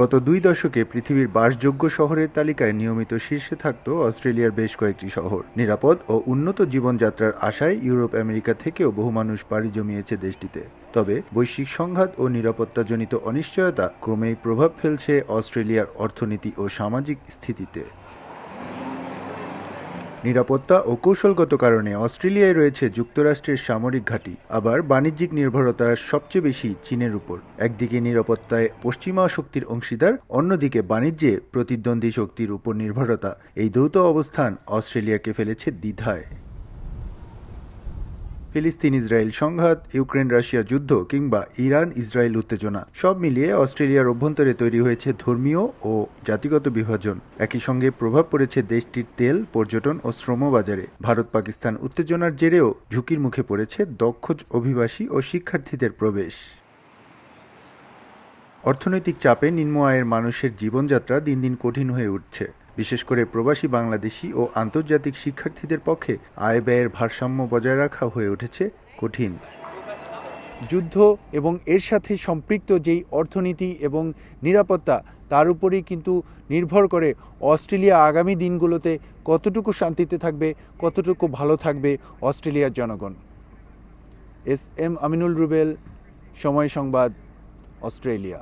গত দুই দশকে পৃথিবীর বাসযোগ্য শহরের তালিকায় নিয়মিত শীর্ষে থাকত অস্ট্রেলিয়ার বেশ কয়েকটি শহর। নিরাপদ ও উন্নত জীবনযাত্রার আশায় ইউরোপ, আমেরিকা থেকেও বহু মানুষ পাড়ি জমিয়েছে দেশটিতে। তবে বৈশ্বিক সংঘাত ও নিরাপত্তাজনিত অনিশ্চয়তা ক্রমেই প্রভাব ফেলছে অস্ট্রেলিয়ার অর্থনীতি ও সামাজিক স্থিতিতে। নিরাপত্তা ও কৌশলগত কারণে অস্ট্রেলিয়ায় রয়েছে যুক্তরাষ্ট্রের সামরিক ঘাঁটি, আবার বাণিজ্যিক নির্ভরতা সবচেয়ে বেশি চীনের উপর। একদিকে নিরাপত্তায় পশ্চিমা শক্তির অংশীদার, অন্যদিকে বাণিজ্যে প্রতিদ্বন্দ্বী শক্তির উপর নির্ভরতা। এই দ্বৈত অবস্থান অস্ট্রেলিয়াকে ফেলেছে দ্বিধায়। ফিলিস্তিন ইসরায়েল সংঘাত ইউক্রেন রাশিয়া যুদ্ধ কিংবা ইরান ইসরায়েল উত্তেজনা, সব মিলিয়ে অস্ট্রেলিয়ার অভ্যন্তরে তৈরি হয়েছে ধর্মীয় ও জাতিগত বিভাজন। একই সঙ্গে প্রভাব পড়েছে দেশটির তেল, পর্যটন ও শ্রম বাজারে। ভারত পাকিস্তান উত্তেজনার জেরেও ঝুঁকির মুখে পড়েছে দক্ষ অভিবাসী ও শিক্ষার্থীদের প্রবেশ। অর্থনৈতিক চাপে নিম্ন আয়ের মানুষের জীবনযাত্রা দিন দিন কঠিন হয়ে উঠছে। বিশেষ করে প্রবাসী বাংলাদেশি ও আন্তর্জাতিক শিক্ষার্থীদের পক্ষে আয় ব্যয়ের ভারসাম্য বজায় রাখা হয়ে উঠেছে কঠিন। যুদ্ধ এবং এর সাথে সম্পৃক্ত যেই অর্থনীতি এবং নিরাপত্তা, তার উপরেই কিন্তু নির্ভর করে অস্ট্রেলিয়া আগামী দিনগুলোতে কতটুকু শান্তিতে থাকবে, কতটুকু ভালো থাকবে অস্ট্রেলিয়ার জনগণ। এস এম আমিনুল রুবেল, সময় সংবাদ, অস্ট্রেলিয়া।